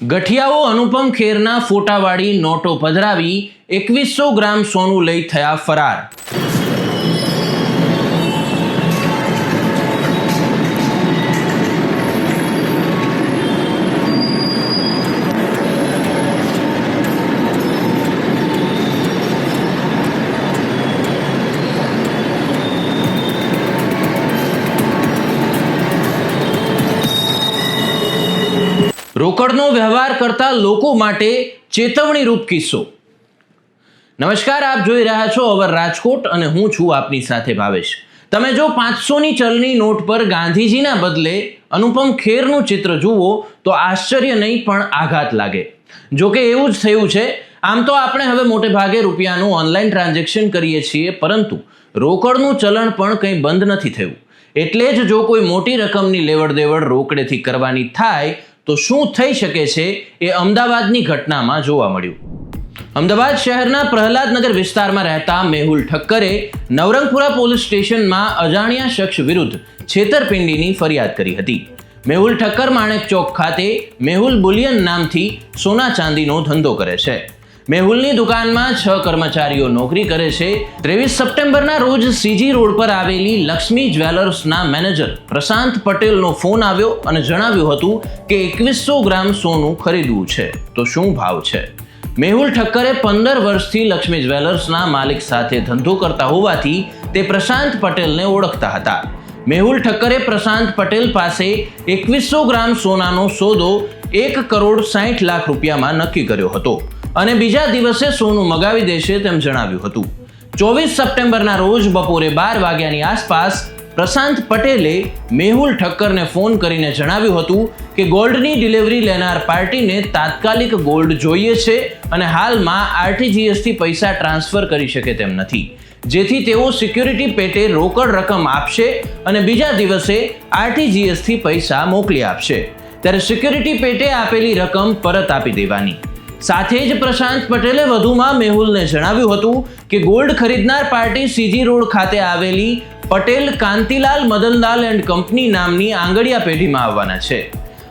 ગઠિયાઓ અનુપમ ખેરના ફોટાવાળી નોટો પધરાવી એકવીસો ગ્રામ સોનું લઈ થયા ફરાર. રોકડનો વ્યવહાર કરતા લોકો માટે ચેતવણીરૂપ કિસ્સો. નમસ્કાર, આપ જોઈ રહ્યા છો અવર રાજકોટ અને હું છું આપની સાથે ભાવેશ. તમે જો પાંચસોની ચલની નોટ પર ગાંધીજીના બદલે અનુપમ ખેરનું ચિત્ર જુઓ, તો આશ્ચર્ય નહીં, પણ આઘાત લાગે. જો કે એવું જ થયું છે, આમ તો આપણે હવે મોટે ભાગે રૂપિયાનું ઓનલાઈન ટ્રાન્ઝેક્શન કરીએ છીએ, પરંતુ રોકડનું ચલણ પણ કંઈ બંધ નથી થયું. એટલે જ જો કોઈ મોટી રકમની લેવડ દેવડ રોકડેથી કરવાની થાય તો શું થઈ શકે છે એ અમદાવાદની ઘટનામાં જોવા મળ્યું. અમદાવાદ શહેરના પ્રહલાદનગર વિસ્તારમાં રહેતા મેહુલ ઠક્કરે નવરંગપુરા પોલીસ સ્ટેશનમાં અજાણ્યા શખ્સ વિરુદ્ધ છેતરપિંડીની ફરિયાદ કરી હતી. મેહુલ ઠક્કર માણેક ચોક ખાતે મેહુલ બુલિયન નામથી સોના ચાંદીનો ધંધો કરે છે. મેહુલની દુકાનમાં છ કર્મચારીઓ નોકરી કરે છે. ત્રેવીસ સપ્ટેમ્બરના રોજ સીજી રોડ પર આવેલી લક્ષ્મી જ્વેલર્સના મેનેજર પ્રશાંત પટેલનો ફોન આવ્યો અને જણાવ્યું હતું કે એકવીસો ગ્રામ સોનું ખરીદવું છે. તો શું ભાવ છે? મેહુલ ઠક્કરે પંદર વર્ષથી લક્ષ્મી જ્વેલર્સના માલિક સાથે ધંધો કરતા હોવાથી તે પ્રશાંત પટેલને ઓળખતા હતા. મેહુલ ઠક્કરે પ્રશાંત પટેલ પાસે એકવીસો ગ્રામ સોનાનો સોદો એક કરોડ સાઠ લાખ રૂપિયામાં નક્કી કર્યો હતો. અને બીજા દિવસે સોનું મગાવી દેશે તેમ જણાવ્યું હતું. ચોવીસ સપ્ટેમ્બરના રોજ બપોરે બાર વાગ્યાની આસપાસ પ્રશાંત પટેલે મેહુલ ઠક્કરને ફોન કરીને જણાવ્યું હતું કે ગોલ્ડની ડિલિવરી લેનાર પાર્ટીને તાત્કાલિક ગોલ્ડ જોઈએ છે અને હાલમાં આરટીજીએસથી પૈસા ટ્રાન્સફર કરી શકે તેમ નથી. જેથી તેઓ સિક્યુરિટી પેટે રોકડ રકમ આપશે અને બીજા દિવસે આરટીજીએસથી પૈસા મોકલી આપશે. ત્યારે સિક્યુરિટી પેટે આપેલી રકમ પરત આપી દેવાની. સાથે જ પ્રશાંત પટેલે વધુમાં મેહુલને જણાવ્યું હતું કે ગોલ્ડ ખરીદનાર પાર્ટી સીજી રોડ ખાતે આવેલી પટેલ કાંતિલાલ મદનલાલ એન્ડ કંપની નામની આંગડિયા પેઢીમાં આવવાના છે.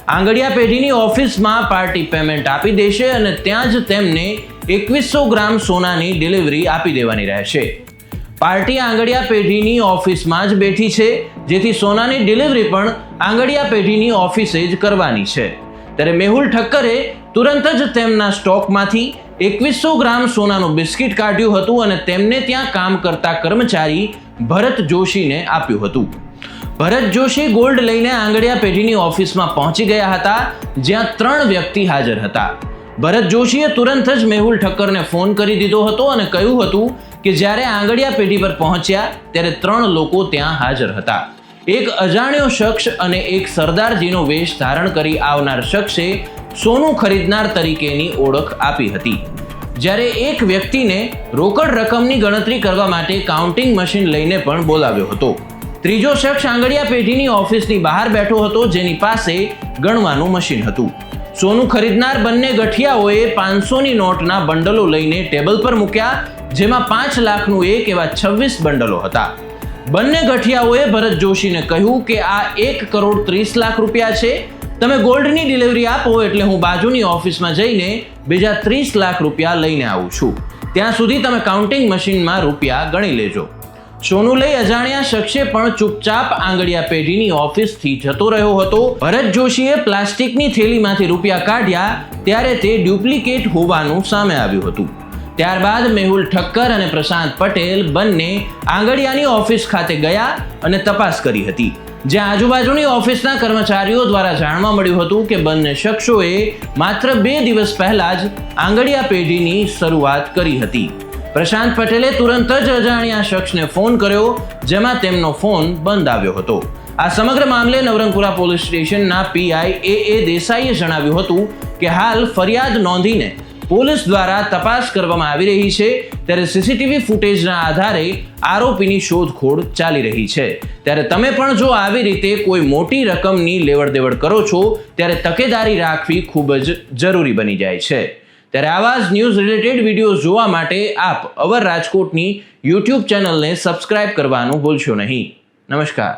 આંગડિયા પેઢીની ઓફિસમાં પાર્ટી પેમેન્ટ આપી દેશે અને ત્યાં જ તેમને એકવીસો ગ્રામ સોનાની ડિલિવરી આપી દેવાની રહેશે. પાર્ટી આંગડિયા પેઢીની ઓફિસમાં જ બેઠી છે, જેથી સોનાની ડિલિવરી પણ આંગડિયા પેઢીની ઓફિસે જ કરવાની છે. ત્યારે મેહુલ ઠક્કરે તુરંત જ તેમના સ્ટોકમાંથી એકવીસો ગ્રામ સોનાનું બિસ્કિટ કાઢ્યું હતું અને તેમને ત્યાં કામ કરતા કર્મચારી ભરત જોશીને આપ્યું હતું. ભરત જોશી ગોલ્ડ લઈને આંગડિયા પેઢીની ઓફિસમાં પહોંચી ગયા હતા, જ્યાં ત્રણ વ્યક્તિ હાજર હતા. ભરત જોશીએ તુરંત જ મેહુલ ઠક્કરને ફોન કરી દીધો હતો અને કહ્યું હતું કે જ્યારે આંગડિયા પેઢી પર પહોંચ્યા, ત્યારે ત્રણ લોકો ત્યાં હાજર હતા. એક અજાણ્યો શખ્સ અને એક સરદારજીનો વેશ ધારણ કરી આવનાર શખ્સે સોનું ખરીદનાર તરીકેની ઓળખ આપી હતી. જ્યારે એક વ્યક્તિને રોકડ રકમની ગણતરી કરવા માટે કાઉન્ટિંગ મશીન લઈને પણ બોલાવ્યો હતો. ત્રીજો શખ્સ આંગડિયા પેઢીની ઓફિસની બહાર બેઠો હતો, જેની પાસે ગણવાનું મશીન હતું. સોનું ખરીદનાર બંને ગઠિયાઓએ પાંચસોની નોટના બંડલો લઈને ટેબલ પર મૂક્યા, જેમાં પાંચ લાખનું એક એવા છવ્વીસ બંડલો હતા. બંને ગઠિયાઓએ ભરત જોશીને કહ્યું કે આ એક કરોડ ત્રીસ લાખ રૂપિયા છે. તમે ગોલ્ડની ડિલિવરી આપો એટલે હું બાજુની ઓફિસમાં જઈને બીજા ત્રીસ લાખ રૂપિયા લઈને આવું છું. ત્યાં સુધી તમે કાઉન્ટિંગ મશીનમાં રૂપિયા ગણી લેજો. સોનું લઈ અજાણ્યા શખ્સે પણ ચૂપચાપ આંગળિયા પેઢીની ઓફિસથી જતો રહ્યો હતો. ભરત જોશીએ પ્લાસ્ટિકની થેલીમાંથી રૂપિયા કાઢ્યા, ત્યારે તે ડુપ્લિકેટ હોવાનું સામે આવ્યું હતું. ત્યારબાદ મેહુલ ઠક્કર અને પ્રશાંત પટેલ બંને આંગડિયાની ઓફિસ ખાતે ગયા અને તપાસ કરી હતી. જ્યાં આજુબાજુની ઓફિસના કર્મચારીઓ દ્વારા જાણવા મળ્યું હતું કે બંને શખ્સોએ માત્ર બે દિવસ પહેલા જ આંગડિયા પેઢીની શરૂઆત કરી હતી. પ્રશાંત પટેલે તુરંત જ અજાણ્યા શખ્સને ફોન કર્યો, જેમાં તેમનો ફોન બંધ આવ્યો હતો. આ સમગ્ર મામલે નવરંગપુરા પોલીસ સ્ટેશનના પીઆઈ એ એ દેસાઈએ જણાવ્યું હતું કે હાલ ફરિયાદ નોંધીને પોલીસ દ્વારા તપાસ કરવામાં આવી રહી છે. ત્યારે સીસીટીવી ફૂટેજના આધારે આરોપીની શોધખોળ ચાલી રહી છે. ત્યારે તમે પણ જો આવી રીતે કોઈ મોટી રકમની લેવડ દેવડ કરો છો, ત્યારે તકેદારી રાખવી ખૂબ જ જરૂરી બની જાય છે. ત્યારે આવા જ ન્યૂઝ રિલેટેડ વીડિયો જોવા માટે આપ અવર રાજકોટની યુટ્યુબ ચેનલને સબસ્ક્રાઇબ કરવાનું ભૂલશો નહીં. નમસ્કાર.